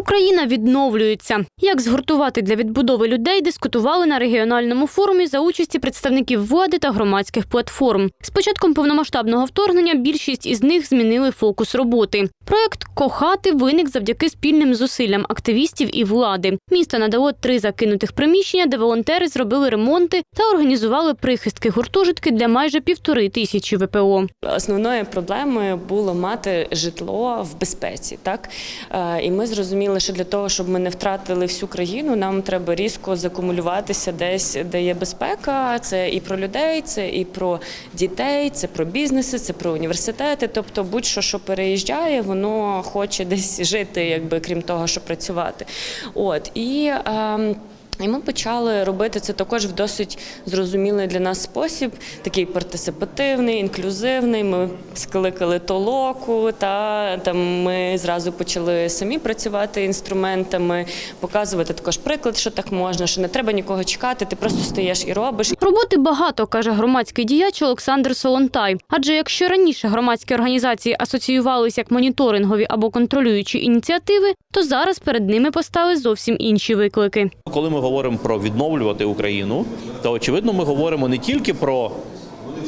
Україна відновлюється. Як згуртувати для відбудови людей, дискутували на регіональному форумі за участі представників влади та громадських платформ. З початком повномасштабного вторгнення більшість із них змінили фокус роботи. Проект Кохати виник завдяки спільним зусиллям активістів і влади. Місто надало три закинутих приміщення, де волонтери зробили ремонти та організували прихистки гуртожитки для майже півтори тисячі ВПО. Основною проблемою було мати житло в безпеці. Так Е, і ми зрозуміли, що для того, щоб ми не втратили всю країну, нам треба різко закумулюватися десь, де є безпека. Це і про людей, це і про дітей, це про бізнеси, це про університети. Тобто, будь-що, що переїжджає, воно хоче десь жити, якби крім того, що працювати. От і. ем, і ми почали робити це також в досить зрозумілий для нас спосіб, такий партисипативний, інклюзивний. Ми скликали толоку, та там ми зразу почали самі працювати інструментами, показувати також приклад, що так можна, що не треба нікого чекати, ти просто стаєш і робиш. Роботи багато, каже громадський діяч Олександр Солонтай. Адже якщо раніше громадські організації асоціювалися як моніторингові або контролюючі ініціативи, то зараз перед ними постали зовсім інші виклики. Коли ми говоримо про відновлювати Україну, то очевидно ми говоримо не тільки про.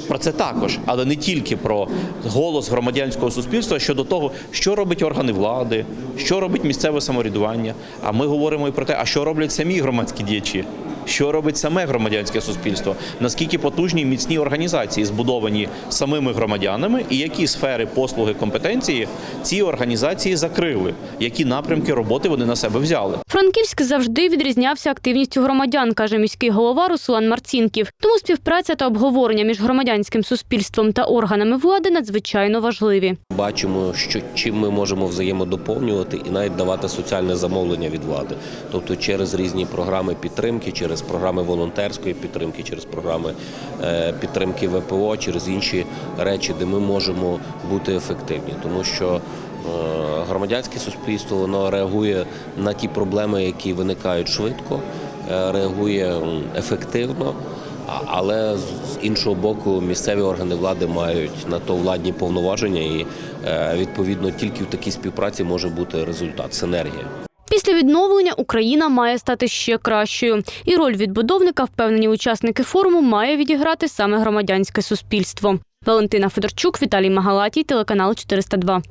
Про це також, але не тільки про голос громадянського суспільства щодо того, що робить органи влади, що робить місцеве самоврядування. А ми говоримо і про те, а що роблять самі громадські діячі, що робить саме громадянське суспільство, наскільки потужні міцні організації збудовані самими громадянами, і які сфери послуги компетенції ці організації закрили, які напрямки роботи вони на себе взяли. Франківськ завжди відрізнявся активністю громадян, каже міський голова Руслан Марцінків. Тому співпраця та обговорення між громадянським суспільством та органами влади надзвичайно важливі. Бачимо, що чим ми можемо взаємодоповнювати і навіть давати соціальне замовлення від влади, тобто через різні програми підтримки, через програми волонтерської підтримки, через програми е, підтримки ВПО, через інші речі, де ми можемо бути ефективні, тому що. е, Громадянське суспільство воно реагує на ті проблеми, які виникають швидко, е, реагує ефективно. Але з іншого боку, місцеві органи влади мають на то владні повноваження, і відповідно тільки в такій співпраці може бути результат, синергія. Після відновлення Україна має стати ще кращою, і роль відбудовника, впевнені учасники форуму, має відіграти саме громадянське суспільство. Валентина Федорчук, Віталій Магалатій, телеканал 402.